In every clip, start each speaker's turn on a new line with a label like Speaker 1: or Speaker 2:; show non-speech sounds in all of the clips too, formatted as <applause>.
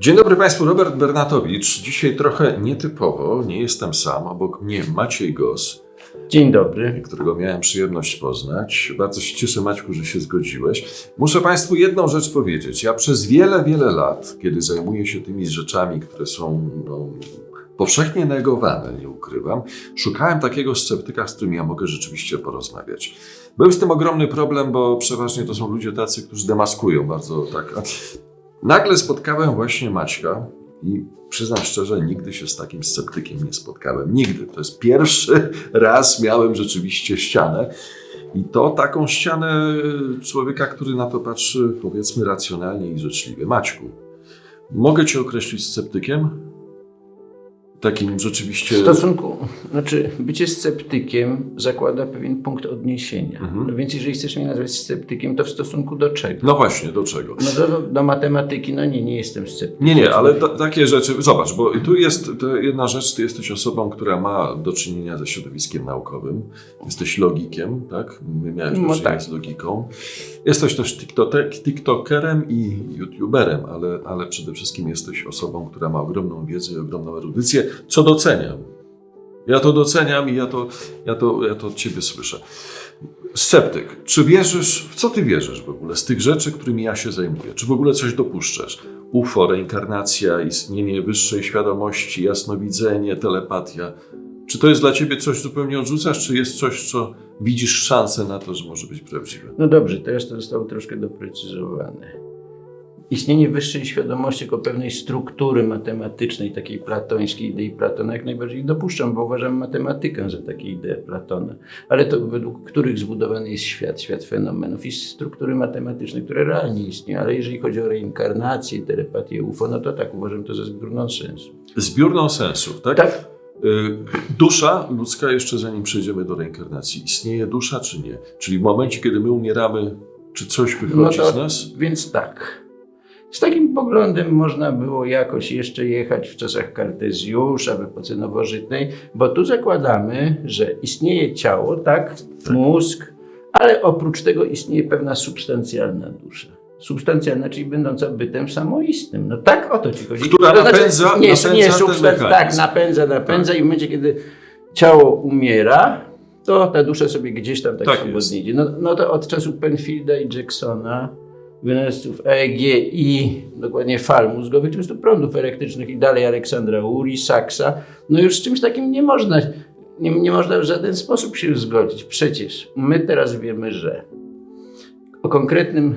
Speaker 1: Dzień dobry Państwu, Robert Bernatowicz. Dzisiaj trochę nietypowo, nie jestem sam, obok mnie Maciej Gos,
Speaker 2: Dzień dobry.
Speaker 1: którego miałem przyjemność poznać. Bardzo się cieszę Maćku, że się zgodziłeś. Muszę Państwu jedną rzecz powiedzieć. Ja przez wiele, wiele lat, kiedy zajmuję się tymi rzeczami, które są no, powszechnie negowane, nie ukrywam, szukałem takiego sceptyka, z którym ja mogę rzeczywiście porozmawiać. Był z tym ogromny problem, bo przeważnie to są ludzie tacy, którzy demaskują bardzo tak. Nagle spotkałem właśnie Maćka i przyznam szczerze, nigdy się z takim sceptykiem nie spotkałem. Nigdy. To jest pierwszy <laughs> raz miałem rzeczywiście ścianę. I to taką ścianę człowieka, który na to patrzy, powiedzmy, racjonalnie i życzliwie. Maćku, mogę Cię określić sceptykiem? Takim
Speaker 2: W
Speaker 1: rzeczywiście.
Speaker 2: stosunku, znaczy bycie sceptykiem zakłada pewien punkt odniesienia.
Speaker 1: Mhm.
Speaker 2: No więc jeżeli chcesz mnie nazwać sceptykiem, to w stosunku do czego?
Speaker 1: No właśnie, do czego?
Speaker 2: No do, do matematyki, no nie, nie jestem sceptykiem.
Speaker 1: Nie, nie, ale ta, takie rzeczy, zobacz, bo tu jest to jedna rzecz, ty jesteś osobą, która ma do czynienia ze środowiskiem naukowym, jesteś logikiem, tak? Miałeś do
Speaker 2: No
Speaker 1: czynienia
Speaker 2: tak.
Speaker 1: z logiką. Jesteś też tiktokerem i youtuberem, ale, ale przede wszystkim jesteś osobą, która ma ogromną wiedzę i ogromną erudycję, co doceniam. Ja to doceniam i ja to, ja to, ja to od ciebie słyszę. Sceptyk, czy wierzysz, w co ty wierzysz w ogóle z tych rzeczy, którymi ja się zajmuję? Czy w ogóle coś dopuszczasz? UFO, reinkarnacja, istnienie wyższej świadomości, jasnowidzenie, telepatia. Czy to jest dla ciebie coś zupełnie odrzucasz, czy jest coś, co widzisz szansę na to, że może być prawdziwe?
Speaker 2: No dobrze, to zostało troszkę doprecyzowane. Istnienie wyższej świadomości jako pewnej struktury matematycznej, takiej platońskiej idei Platona, jak najbardziej dopuszczam, bo uważam matematykę za takie ideę Platona. Ale to według których zbudowany jest świat, świat fenomenów i struktury matematyczne, które realnie istnieją. Ale jeżeli chodzi o reinkarnację, telepatię, UFO, no to tak, uważam to za zbiór nonsensu.
Speaker 1: Zbiór nonsensów, tak?
Speaker 2: Tak,
Speaker 1: Y, Dusza ludzka, jeszcze zanim przejdziemy do reinkarnacji, istnieje dusza czy nie? Czyli w momencie, kiedy my umieramy, czy coś wychodzi
Speaker 2: No to-
Speaker 1: z nas?
Speaker 2: Więc tak. Z takim poglądem można było jakoś jeszcze jechać w czasach Kartezjusza, w epoce nowożytnej, bo tu zakładamy, że istnieje ciało, tak, mózg, ale oprócz tego istnieje pewna substancjalna dusza. Substancjalna, czyli będąca bytem samoistnym. No tak o to ci chodzi.
Speaker 1: Która
Speaker 2: To
Speaker 1: napędza-
Speaker 2: nie,
Speaker 1: napędza
Speaker 2: nie
Speaker 1: ten
Speaker 2: substan-
Speaker 1: mechanizm.
Speaker 2: Tak, napędza, napędza i w momencie, kiedy ciało umiera, to ta dusza sobie gdzieś tam tak,
Speaker 1: Tak
Speaker 2: swobodnie idzie. No, no to od czasów Penfielda i Jacksona, wynalazców EEG i dokładnie fal mózgowych, czy prądów elektrycznych i dalej Aleksandra Uri, Saksa, no już z czymś takim nie można, nie, nie można w żaden sposób się zgodzić. Przecież my teraz wiemy, że o konkretnym,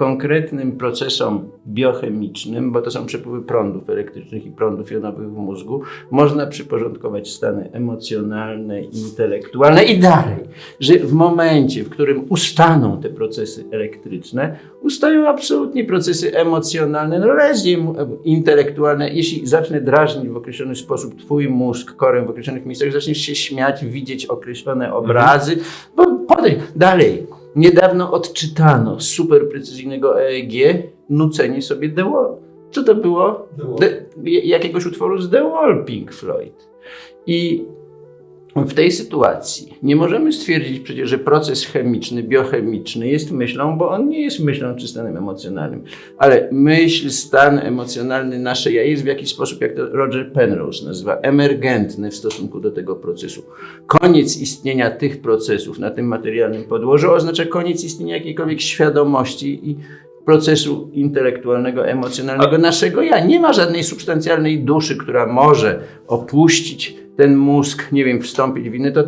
Speaker 2: konkretnym procesom biochemicznym, bo to są przepływy prądów elektrycznych i prądów jonowych w mózgu, można przyporządkować stany emocjonalne, intelektualne i dalej, że w momencie, w którym ustaną te procesy elektryczne, ustają absolutnie procesy emocjonalne, no leźnie intelektualne. Jeśli zacznę drażnić w określony sposób twój mózg korem w określonych miejscach, zaczniesz się śmiać, widzieć określone obrazy, bo podejdź dalej. Niedawno odczytano z super precyzyjnego EEG nucenie sobie The Wall. Co to było? The, jakiegoś utworu z The Wall Pink Floyd. I w tej sytuacji nie możemy stwierdzić przecież, że proces chemiczny, biochemiczny jest myślą, bo on nie jest myślą czy stanem emocjonalnym. Ale myśl, stan emocjonalny nasze ja jest w jakiś sposób, jak to Roger Penrose nazywa, emergentny w stosunku do tego procesu. Koniec istnienia tych procesów na tym materialnym podłożu oznacza koniec istnienia jakiejkolwiek świadomości i procesu intelektualnego, emocjonalnego naszego ja. Nie ma żadnej substancjalnej duszy, która może opuścić ten mózg, nie wiem, wstąpić w inny. To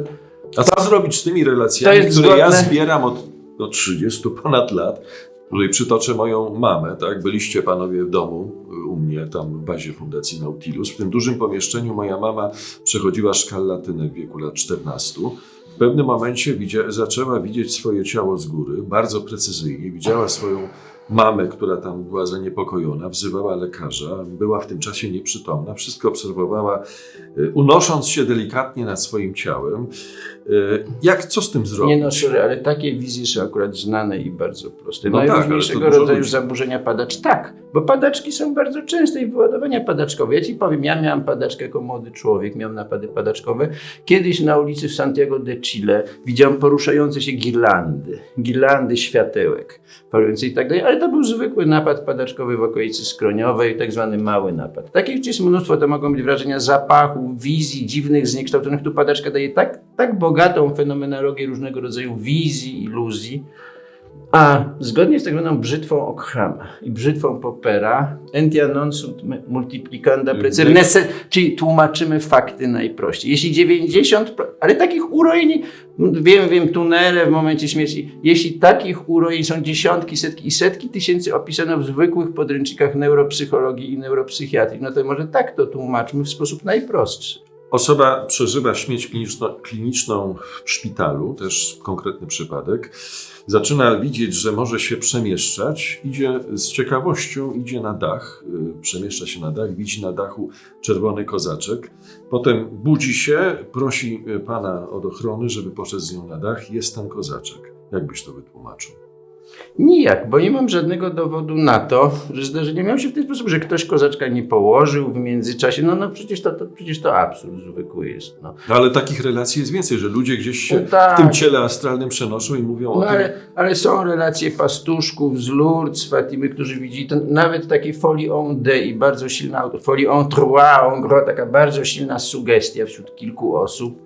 Speaker 1: A co zrobić z tymi relacjami, które ja
Speaker 2: zgodne-
Speaker 1: zbieram od, od 30 ponad lat? Tutaj przytoczę moją mamę, tak? Byliście panowie w domu u mnie, tam w bazie Fundacji Nautilus. W tym dużym pomieszczeniu moja mama przechodziła szkarlatynę w wieku lat 14. W pewnym momencie widzia, zaczęła widzieć swoje ciało z góry, bardzo precyzyjnie. Widziała swoją mamę, która tam była zaniepokojona, wzywała lekarza, była w tym czasie nieprzytomna, wszystko obserwowała, y, unosząc się delikatnie nad swoim ciałem. Y, Jak, co z tym zrobić?
Speaker 2: Nie no, sorry, ale takie wizje są akurat znane i bardzo proste.
Speaker 1: No tak,
Speaker 2: Najróżniejszego
Speaker 1: dużo
Speaker 2: rodzaju
Speaker 1: ludzi.
Speaker 2: zaburzenia padacz, tak, bo padaczki są bardzo częste i wyładowania padaczkowe. Ja ci powiem, ja miałem padaczkę jako młody człowiek, miałem napady padaczkowe. Kiedyś na ulicy w Santiago de Chile widziałem poruszające się girlandy, girlandy światełek, parujące i tak dalej, ale to był zwykły napad padaczkowy w okolicy skroniowej, tak zwany mały napad. Takich jest mnóstwo, to mogą być wrażenia zapachu, wizji, dziwnych, zniekształconych. Tu padaczka daje tak, tak bogatą fenomenologię różnego rodzaju wizji, iluzji, a zgodnie z tak zwaną brzytwą Ockhama i brzytwą Poppera, entia non sunt multiplicanda precer
Speaker 1: Mhm.
Speaker 2: nesse, czyli tłumaczymy fakty najprościej. Jeśli 90, ale takich urojeń, wiem, wiem, tunele w momencie śmierci, jeśli takich urojeń są dziesiątki, setki i setki tysięcy opisano w zwykłych podręcznikach neuropsychologii i neuropsychiatrii, no to może tak to tłumaczmy w sposób najprostszy.
Speaker 1: Osoba przeżywa śmierć kliniczno, kliniczną w szpitalu, też konkretny przypadek. Zaczyna widzieć, że może się przemieszczać, idzie z ciekawością, idzie na dach, y, przemieszcza się na dach, widzi na dachu czerwony kozaczek. Potem budzi się, prosi y, pana od ochrony, żeby poszedł z nią na dach, jest tam kozaczek. Jak byś to wytłumaczył?
Speaker 2: Nijak, bo nie mam żadnego dowodu na to, że zdarzenie miało się w ten sposób, że ktoś kozaczka nie położył w międzyczasie. No, no przecież, to, to, przecież to absurd zwykły jest. No.
Speaker 1: No, ale takich relacji jest więcej, że ludzie gdzieś się
Speaker 2: No tak.
Speaker 1: w tym ciele astralnym przenoszą i mówią o
Speaker 2: No
Speaker 1: tym.
Speaker 2: ale, ale są relacje pastuszków z Lourdes, Fatimy, którzy widzieli to, nawet taki folie en deux i bardzo silna, folie en trois, en gros, taka bardzo silna sugestia wśród kilku osób.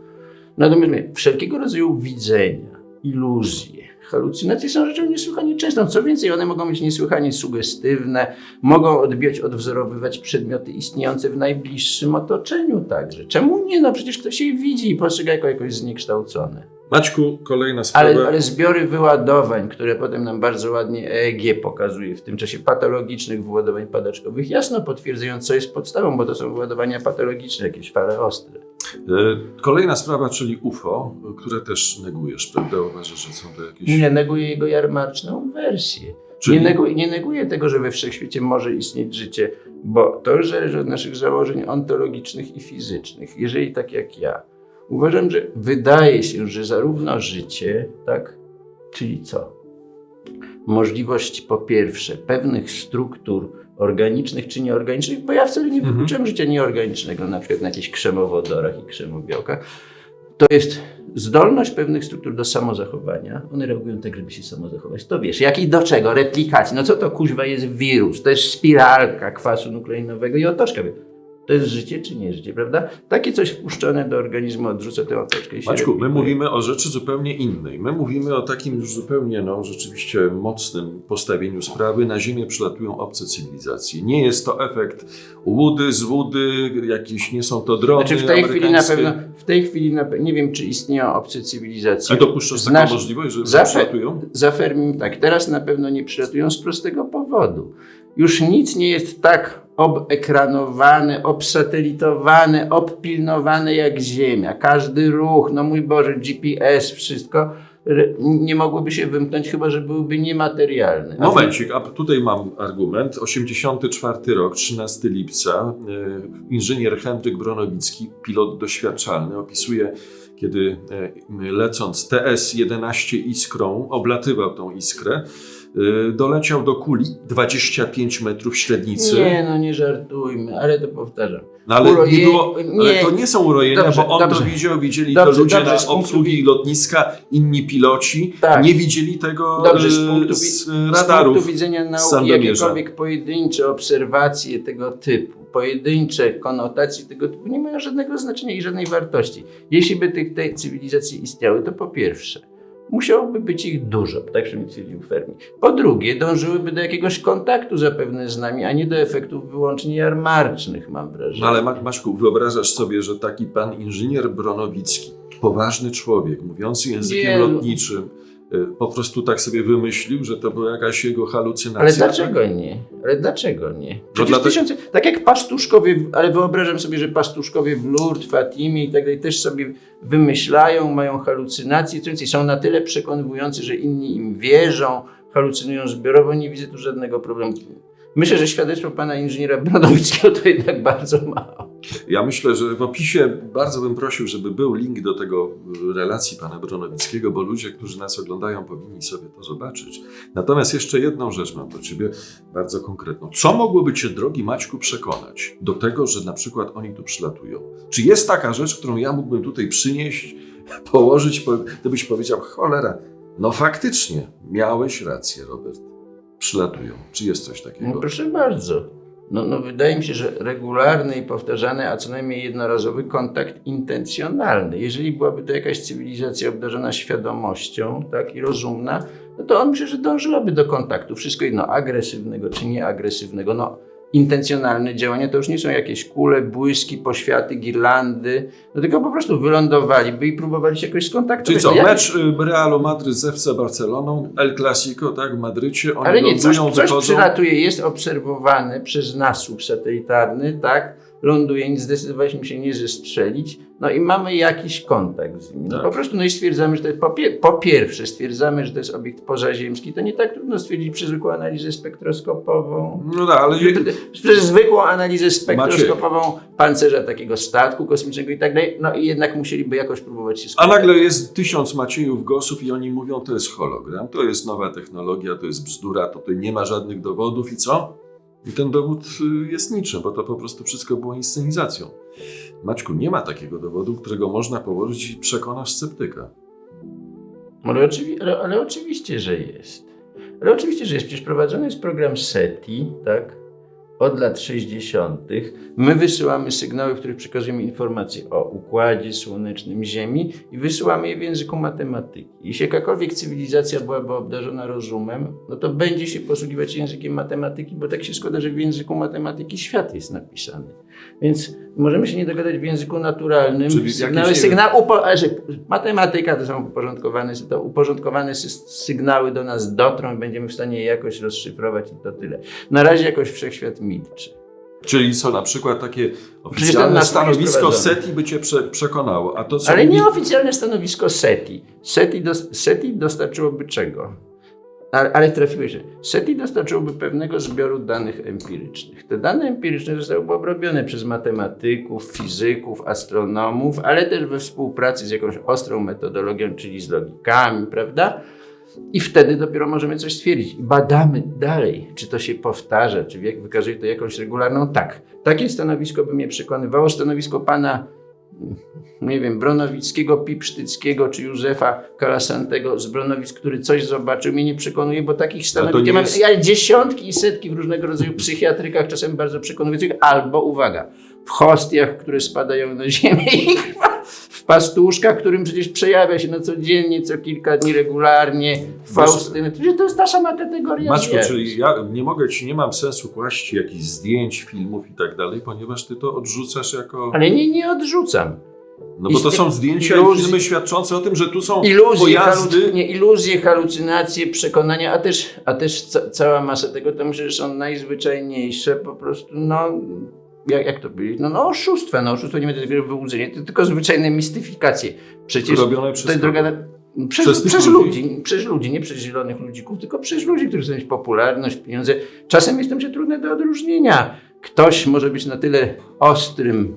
Speaker 2: Natomiast mówię, wszelkiego rodzaju widzenia, iluzje, halucynacje są rzeczą niesłychanie częstą. Co więcej, one mogą być niesłychanie sugestywne, mogą odbijać, odwzorowywać przedmioty istniejące w najbliższym otoczeniu także. Czemu nie? No przecież ktoś je widzi i postrzega jako jakoś zniekształcone.
Speaker 1: Maćku, kolejna sprawa.
Speaker 2: Ale, ale zbiory wyładowań, które potem nam bardzo ładnie EEG pokazuje w tym czasie patologicznych wyładowań padaczkowych, jasno potwierdzają, co jest podstawą, bo to są wyładowania patologiczne, jakieś fale ostre.
Speaker 1: E, Kolejna sprawa, czyli UFO, które też negujesz, prawda? Uważasz, że są to jakieś.
Speaker 2: Nie neguję jego jarmarczną wersję.
Speaker 1: Czyli-
Speaker 2: Nie, neguję, nie neguję tego, że we wszechświecie może istnieć życie, bo to już zależy od naszych założeń ontologicznych i fizycznych. Jeżeli tak jak ja, uważam, że wydaje się, że zarówno życie, tak, czyli co? Możliwość po pierwsze pewnych struktur organicznych czy nieorganicznych, bo ja wcale nie
Speaker 1: Mhm.
Speaker 2: wykluczam życia nieorganicznego, na przykład na jakichś krzemowodorach i krzemobiałkach. To jest zdolność pewnych struktur do samozachowania. One reagują tak, żeby się samozachować. To wiesz, jak i do czego? Replikacji. No co to kuźwa jest wirus? To jest spiralka kwasu nukleinowego i otoczka. To jest życie czy nie życie, prawda? Takie coś wpuszczone do organizmu odrzuca tę otoczkę
Speaker 1: Maćku, my mówimy o rzeczy zupełnie innej. My mówimy o takim już zupełnie, no, rzeczywiście mocnym postawieniu sprawy. Na Ziemię przylatują obce cywilizacje. Nie jest to efekt łudy, złudy, jakieś, nie są to drony
Speaker 2: Znaczy w tej chwili na pewno, w tej chwili na, nie wiem, czy istnieją obce cywilizacje.
Speaker 1: A dopuszczasz taką
Speaker 2: Znasz-
Speaker 1: możliwość, że
Speaker 2: zawsze-
Speaker 1: przylatują?
Speaker 2: Za Fermim tak, teraz na pewno nie przylatują z prostego powodu. Już nic nie jest tak obekranowane, obsatelitowane, obpilnowane jak Ziemia. Każdy ruch, no mój Boże, GPS, wszystko nie mogłoby się wymknąć, chyba że byłyby niematerialne.
Speaker 1: Momencik, a tutaj mam argument. 84 rok, 13 lipca. e, Inżynier Henryk Bronowicki, pilot doświadczalny, opisuje, kiedy e, lecąc TS-11 iskrą, oblatywał tą iskrę, doleciał do kuli 25 metrów średnicy.
Speaker 2: Nie, no nie żartujmy, ale to powtarzam.
Speaker 1: No ale, nie
Speaker 2: Uroje-
Speaker 1: było, ale
Speaker 2: nie.
Speaker 1: to nie są urojenia,
Speaker 2: Dobrze,
Speaker 1: bo on
Speaker 2: dobrze.
Speaker 1: to widział, widzieli
Speaker 2: Dobrze,
Speaker 1: to ludzie na
Speaker 2: z
Speaker 1: obsługi lotniska, inni piloci,
Speaker 2: Tak.
Speaker 1: nie widzieli tego
Speaker 2: Dobrze, z
Speaker 1: e,
Speaker 2: punktu,
Speaker 1: z
Speaker 2: z
Speaker 1: radarów.
Speaker 2: punktu widzenia nauki, jakiekolwiek pojedyncze obserwacje tego typu, pojedyncze konotacje tego typu nie mają żadnego znaczenia i żadnej wartości. Jeśli by tych, te cywilizacje istniały, to po pierwsze, musiałoby być ich dużo, tak przynajmniej twierdził Fermi. Po drugie, dążyłyby do jakiegoś kontaktu zapewne z nami, a nie do efektów wyłącznie jarmarcznych, mam wrażenie.
Speaker 1: No ale Ma- Maćku, wyobrażasz sobie, że taki pan inżynier Bronowicki, poważny człowiek, mówiący językiem
Speaker 2: no.
Speaker 1: lotniczym, po prostu tak sobie wymyślił, że to była jakaś jego halucynacja.
Speaker 2: Ale dlaczego nie? Ale dlaczego nie? Przecież
Speaker 1: dlatego-
Speaker 2: tysiące, tak jak pastuszkowie, ale wyobrażam sobie, że pastuszkowie w Lourdes, Fatimie i tak dalej też sobie wymyślają, mają halucynacje, co więcej, są na tyle przekonywujący, że inni im wierzą, halucynują zbiorowo, nie widzę tu żadnego problemu. Myślę, że świadectwo pana inżyniera Brodowickiego to jednak bardzo mało.
Speaker 1: Ja myślę, że w opisie bardzo bym prosił, żeby był link do tego y, relacji pana Bronowickiego, bo ludzie, którzy nas oglądają, powinni sobie to zobaczyć. Natomiast jeszcze jedną rzecz mam do ciebie, bardzo konkretną. Co mogłoby cię, drogi Maćku, przekonać do tego, że na przykład oni tu przylatują? Czy jest taka rzecz, którą ja mógłbym tutaj przynieść, <laughs> położyć, po- to byś powiedział, cholera, no faktycznie, miałeś rację, Robert. Przylatują. Czy jest coś
Speaker 2: No
Speaker 1: takiego?
Speaker 2: proszę bardzo. No, no wydaje mi się, że regularny i powtarzany, a co najmniej jednorazowy kontakt intencjonalny. Jeżeli byłaby to jakaś cywilizacja obdarzona świadomością tak, i rozumna, no to on myślę, że dążyłaby do kontaktu. Wszystko jedno, agresywnego czy nieagresywnego. No, intencjonalne działania to już nie są jakieś kule, błyski, poświaty, girlandy, no tylko po prostu wylądowaliby i próbowali się jakoś skontaktować.
Speaker 1: Czyli co,
Speaker 2: No jak-
Speaker 1: mecz y, Realu Madryt z FC Barceloną, El Clasico, tak, w Madrycie, oni
Speaker 2: Ale nie, coś,
Speaker 1: lądują,
Speaker 2: coś
Speaker 1: wychodzą.
Speaker 2: przylatuje, jest obserwowany przez nasłuch satelitarny, tak? Ląduje, nic zdecydowaliśmy się nie zestrzelić, no i mamy jakiś kontakt z nim. No
Speaker 1: Tak.
Speaker 2: po prostu, no i stwierdzamy, że to jest, po, pie, po pierwsze, stwierdzamy, że to jest obiekt pozaziemski, to nie tak trudno stwierdzić przez zwykłą analizę spektroskopową.
Speaker 1: No tak, ale
Speaker 2: Przez zwykłą analizę spektroskopową pancerza takiego statku kosmicznego i tak dalej, no i jednak musieliby jakoś próbować się
Speaker 1: a
Speaker 2: skupić.
Speaker 1: nagle jest tysiąc Maciejów Gosów i oni mówią, to jest hologram, to jest nowa technologia, to jest bzdura, to tutaj nie ma żadnych dowodów i co? I ten dowód y, jest niczym, bo to po prostu wszystko było inscenizacją. Maćku, nie ma takiego dowodu, którego można położyć i przekonasz sceptyka.
Speaker 2: Ale, oczywi- ale, ale oczywiście, że jest. Ale oczywiście, że jest. Przecież prowadzony jest program SETI, tak? Od lat 60. My wysyłamy sygnały, w których przekazujemy informacje o układzie słonecznym Ziemi i wysyłamy je w języku matematyki. Jeśli jakakolwiek cywilizacja byłaby obdarzona rozumem, no to będzie się posługiwać językiem matematyki, bo tak się składa, że w języku matematyki świat jest napisany. Więc możemy się nie dogadać w języku naturalnym.
Speaker 1: Czyli
Speaker 2: Sygnały,
Speaker 1: jakieś,
Speaker 2: sygna, upo, matematyka to są uporządkowane, to uporządkowane sy- sygnały do nas dotrą i będziemy w stanie je jakoś rozszyfrować i to tyle. Na razie jakoś wszechświat milczy.
Speaker 1: Czyli co, na przykład takie oficjalne stanowisko. SETI by cię prze, przekonało, a to co
Speaker 2: Ale
Speaker 1: mówi...
Speaker 2: nieoficjalne stanowisko SETI. SETI, dos, SETI dostarczyłoby czego? Ale, ale trafiłeś, SETI dostarczyłoby pewnego zbioru danych empirycznych. Te dane empiryczne zostałyby obrobione przez matematyków, fizyków, astronomów, ale też we współpracy z jakąś ostrą metodologią, czyli z logikami, prawda? I wtedy dopiero możemy coś stwierdzić. Badamy dalej, czy to się powtarza, czy wykazuje to jakąś regularną. Tak. Takie stanowisko by mnie przekonywało. Stanowisko pana, nie wiem, Bronowickiego, Pipsztyckiego, czy Józefa Kalasantego z Bronowic, który coś zobaczył, mnie nie przekonuje, bo takich stanowisk
Speaker 1: nie
Speaker 2: mam.
Speaker 1: jest-
Speaker 2: ja dziesiątki i setki w różnego rodzaju psychiatrykach, czasem bardzo przekonujących, albo, uwaga, w hostiach, które spadają na ziemię i <laughs> w pastuszkach, którym przecież przejawia się no codziennie, co kilka dni regularnie, Faustyny. To jest ta sama kategoria
Speaker 1: Maćku, czyli ja nie mogę ci, nie mam sensu kłaść jakichś zdjęć, filmów i tak dalej, ponieważ ty to odrzucasz jako...
Speaker 2: Ale nie, nie odrzucam.
Speaker 1: No bo to są zdjęcia
Speaker 2: iluzji-
Speaker 1: i filmy świadczące o tym, że tu są
Speaker 2: Iluzje,
Speaker 1: pojazdy...
Speaker 2: haluc- nie, iluzje, halucynacje, przekonania, a też, a też ca- cała masa tego, to myślę, że są najzwyczajniejsze po prostu, no, jak, jak to powiedzieć, no, no oszustwa, no oszustwo nie będzie tego wyłudzenie, to tylko zwyczajne mistyfikacje. Przecież
Speaker 1: Robione przez
Speaker 2: to jest droga na, przez,
Speaker 1: Przez
Speaker 2: przez,
Speaker 1: ludzi?
Speaker 2: ludzi. przez ludzi, nie przez zielonych ludzików, tylko przez ludzi, którzy chcą mieć popularność, pieniądze. Czasem jest to się trudne do odróżnienia. Ktoś może być na tyle ostrym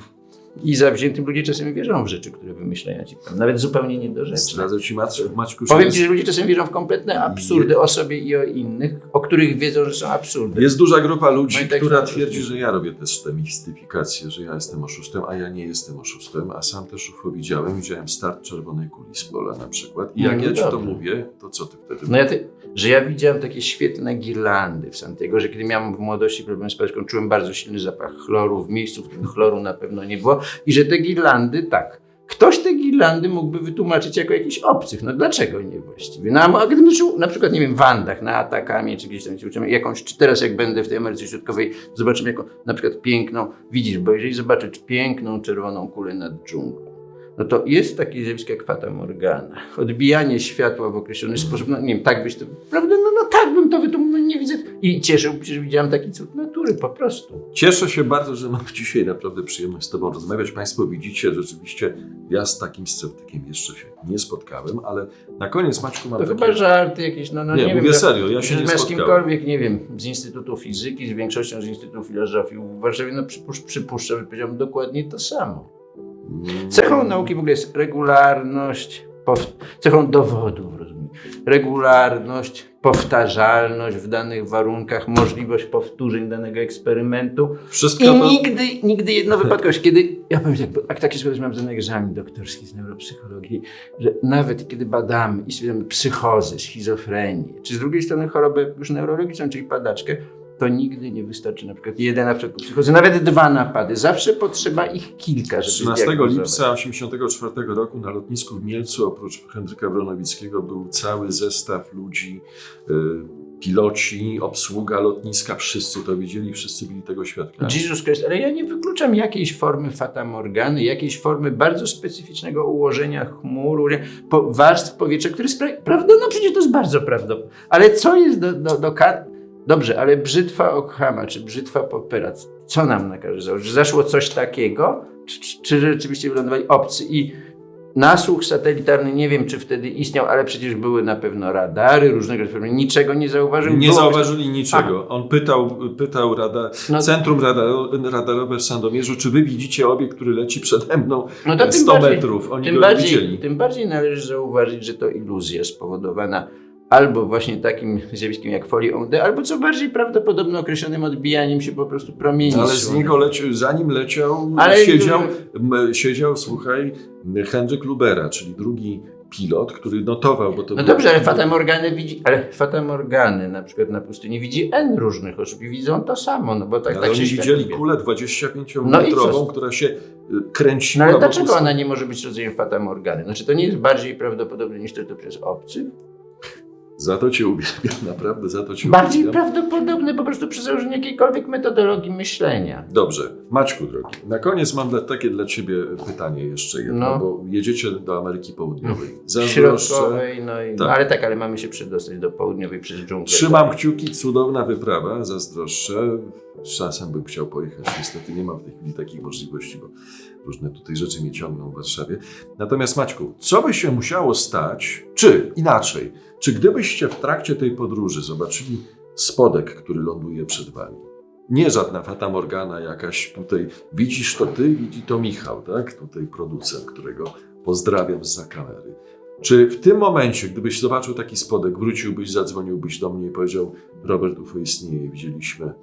Speaker 2: i zawziętym, ludzie czasem wierzą w rzeczy, które wymyślają ci, nawet zupełnie niedorzeczne.
Speaker 1: Ci, Maciu, Maćku,
Speaker 2: Powiem
Speaker 1: jest,
Speaker 2: ci, że ludzie czasem wierzą w kompletne absurdy o sobie i o innych, o których wiedzą, że są absurdy.
Speaker 1: jest duża grupa ludzi,
Speaker 2: No tak
Speaker 1: która twierdzi, że ja robię też tę mistyfikację, że ja jestem oszustem, a ja nie jestem oszustem, a sam też UFO widziałem, widziałem start czerwonej kuli z pola na przykład. I jak
Speaker 2: No
Speaker 1: ja ci to mówię, to co ty wtedy
Speaker 2: No ja ty, że ja widziałem takie świetlne girlandy w Santiago, że kiedy miałem w młodości problem z paczką, czułem bardzo silny zapach chloru w miejscu, w którym chloru na pewno nie było i że te girlandy, tak, ktoś te girlandy mógłby wytłumaczyć jako jakichś obcych. No dlaczego nie właściwie? No a gdybym żył na przykład, nie wiem, w Andach, na Atakami, czy gdzieś tam się uczymy, jakąś, czy teraz jak będę w tej Ameryce Środkowej, zobaczymy jaką na przykład piękną, widzisz, bo jeżeli zobaczysz piękną czerwoną kulę nad dżunglą, no to jest takie zjawisko jak fata morgana. Odbijanie światła w określony sposób, no nie wiem, tak byś to, prawda, no, no tak bym to wytłumaczył, no nie widzę. I cieszyłbym się, że widziałem taki cud natury. po prostu.
Speaker 1: Cieszę się bardzo, że mam dzisiaj naprawdę przyjemność z Tobą rozmawiać. Państwo widzicie, rzeczywiście ja z takim sceptykiem jeszcze się nie spotkałem, ale na koniec Maćku mam
Speaker 2: To
Speaker 1: takie...
Speaker 2: chyba żarty jakieś, no, no
Speaker 1: Nie,
Speaker 2: nie,
Speaker 1: mówię
Speaker 2: wiem.
Speaker 1: serio, ja się nie
Speaker 2: z
Speaker 1: spotkałem.
Speaker 2: kimkolwiek, nie wiem, z Instytutu Fizyki, z większością z Instytutu Filozofii w Warszawie, no przypuszczam, przypuszczam, że powiedziałbym dokładnie to samo. Cechą nauki w ogóle jest regularność, cechą dowodów, rozumiem. Regularność, powtarzalność w danych warunkach, możliwość powtórzeń danego eksperymentu
Speaker 1: Wszystko
Speaker 2: i
Speaker 1: to...
Speaker 2: nigdy, nigdy jedno wypadkowość. Kiedy, ja powiem tak, jak takie sobie miałem ten egzamin doktorski z neuropsychologii, że nawet kiedy badamy i stwierdzamy psychozy, schizofrenię, czy z drugiej strony chorobę już neurologiczną, czyli padaczkę, to nigdy nie wystarczy na przykład jeden na przykład psychozy, nawet dwa napady. Zawsze potrzeba ich kilka, żeby
Speaker 1: 13
Speaker 2: zdiagnozować.
Speaker 1: lipca 1984 roku na lotnisku w Mielcu oprócz Henryka Bronowickiego był cały zestaw ludzi, y, piloci, obsługa lotniska, wszyscy to wiedzieli, wszyscy byli tego świadkami.
Speaker 2: Jesus Christ, ale ja nie wykluczam jakiejś formy fatamorgany, jakiejś formy bardzo specyficznego ułożenia chmur, warstw powietrza, które pra- prawda, no przecież to jest bardzo prawdopodobne. Ale co jest do, do, do ka- Dobrze, ale brzytwa Ockhama czy brzytwa Poppera, co nam nakaże założyć? Zaszło coś takiego? Czy, czy, czy rzeczywiście wylądowali obcy? I nasłuch satelitarny, nie wiem czy wtedy istniał, ale przecież były na pewno radary różnego rodzaju, niczego nie zauważył.
Speaker 1: Nie
Speaker 2: Było-
Speaker 1: zauważyli niczego. On pytał, pytał rada,
Speaker 2: No-
Speaker 1: Centrum radar, Radarowe w Sandomierzu, czy wy widzicie obiekt, który leci przede mną
Speaker 2: No to tym
Speaker 1: 100
Speaker 2: bardziej-
Speaker 1: metrów. Oni
Speaker 2: tym
Speaker 1: go
Speaker 2: bardziej,
Speaker 1: widzieli.
Speaker 2: Tym bardziej należy zauważyć, że to iluzja spowodowana albo właśnie takim zjawiskiem jak folie onde, albo co bardziej prawdopodobne określonym odbijaniem się po prostu promieni.
Speaker 1: Ale z niego leciał, zanim leciał,
Speaker 2: Ale-
Speaker 1: siedział, m, siedział, słuchaj, Henryk Lubera, czyli drugi pilot, który notował, bo to
Speaker 2: No dobrze, ale Fata Morgany widzi, ale Fata Morgany na przykład na pustyni widzi N różnych osób i widzą to samo, no bo tak,
Speaker 1: Ale
Speaker 2: tak
Speaker 1: oni widzieli kulę
Speaker 2: No i
Speaker 1: 25-metrową,
Speaker 2: co?
Speaker 1: która się y, kręciła.
Speaker 2: No ale dlaczego ona nie może być rodzajem Fata Morgany? Znaczy to nie jest bardziej prawdopodobne niż to, to przez obcych?
Speaker 1: Za to cię uwielbiam, <laughs> naprawdę za to cię
Speaker 2: Bardziej
Speaker 1: uwielbiam.
Speaker 2: prawdopodobne po prostu przy założeniu jakiejkolwiek metodologii myślenia.
Speaker 1: Dobrze, Maćku drogi, na koniec mam dla, takie dla ciebie pytanie jeszcze jedno,
Speaker 2: No.
Speaker 1: bo jedziecie do Ameryki Południowej. Zazdroszczę,
Speaker 2: Środkowej, no i,
Speaker 1: Tak.
Speaker 2: ale tak, ale mamy się przedostać do południowej przez dżunglę.
Speaker 1: trzymam kciuki, cudowna wyprawa, zazdroszczę. Czasem bym chciał pojechać, niestety nie mam w tej chwili takich możliwości, bo różne tutaj rzeczy mnie ciągną w Warszawie. Natomiast Maćku, co by się musiało stać, czy inaczej, czy gdybyście w trakcie tej podróży zobaczyli spodek, który ląduje przed wami, nie żadna Fata Morgana jakaś tutaj, widzisz to ty, widzi to Michał, tak? Tutaj producent, którego pozdrawiam z za kamery. Czy w tym momencie, gdybyś zobaczył taki spodek, wróciłbyś, zadzwoniłbyś do mnie i powiedział, Robert UFO istnieje, widzieliśmy.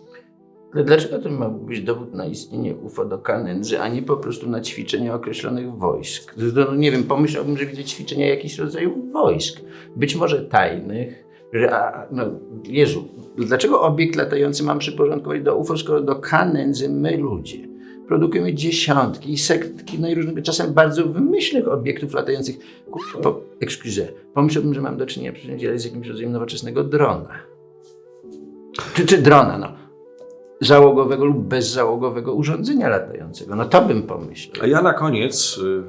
Speaker 2: Ale dlaczego to ma być dowód na istnienie UFO do kanędzy, a nie po prostu na ćwiczenia określonych wojsk? No, nie wiem, pomyślałbym, że widzę ćwiczenia jakichś rodzajów wojsk. Być może tajnych. A, no, Jezu, dlaczego obiekt latający mam przyporządkować do UFO, skoro do kanędzy my ludzie produkujemy dziesiątki i setki najróżnych, czasem bardzo wymyślnych obiektów latających. Po, excuse, pomyślałbym, że mam do czynienia z jakimś rodzajem nowoczesnego drona. Czy, czy drona, no załogowego lub bezzałogowego urządzenia latającego. No to bym pomyślał.
Speaker 1: A ja na koniec y,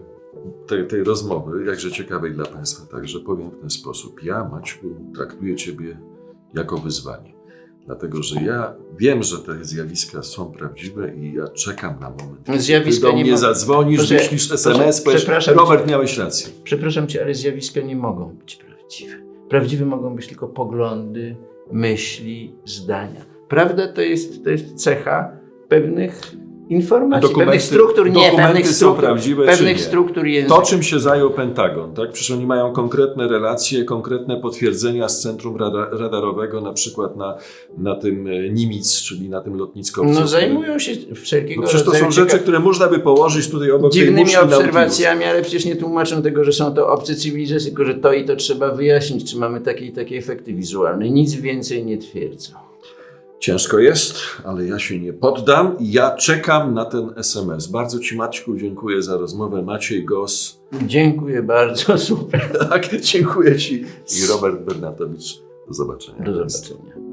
Speaker 1: tej, tej rozmowy, jakże ciekawej dla Państwa, także powiem w ten sposób. Ja, Maćku, traktuję Ciebie jako wyzwanie. Dlatego, że ja wiem, że te zjawiska są prawdziwe i ja czekam na moment,
Speaker 2: Zjawiska
Speaker 1: Ty do
Speaker 2: nie
Speaker 1: mnie zadzwonisz,
Speaker 2: Proszę-
Speaker 1: wyślisz SMS, powiesz, Robert,
Speaker 2: cię.
Speaker 1: miałeś rację.
Speaker 2: Przepraszam cię, ale zjawiska nie mogą być prawdziwe. Prawdziwe mogą być tylko poglądy, myśli, zdania. Prawda to jest, to jest cecha pewnych informacji,
Speaker 1: Dokumenty-
Speaker 2: pewnych struktur, nie, pewnych struktur,
Speaker 1: prawdziwe,
Speaker 2: pewnych struktur języka.
Speaker 1: To, czym się zajął Pentagon, tak? Przecież oni mają konkretne relacje, konkretne potwierdzenia z centrum rada, radarowego, na przykład na, na tym e, Nimitz, czyli na tym lotniskowcu.
Speaker 2: No zajmują się wszelkiego
Speaker 1: No przecież to są rzeczy, które można by położyć tutaj obok
Speaker 2: dziwnymi obserwacjami, ale przecież nie tłumaczą tego, że są to obce cywilizacje, tylko że to i to trzeba wyjaśnić, czy mamy takie i takie efekty wizualne. Nic więcej nie twierdzą.
Speaker 1: Ciężko jest, ale ja się nie poddam ja czekam na ten SMS. Bardzo Ci Maćku dziękuję za rozmowę. Maciej Gos.
Speaker 2: Dziękuję bardzo, super. <laughs>
Speaker 1: Tak, dziękuję Ci. I Robert Bernatowicz. Do zobaczenia.
Speaker 2: Do zobaczenia.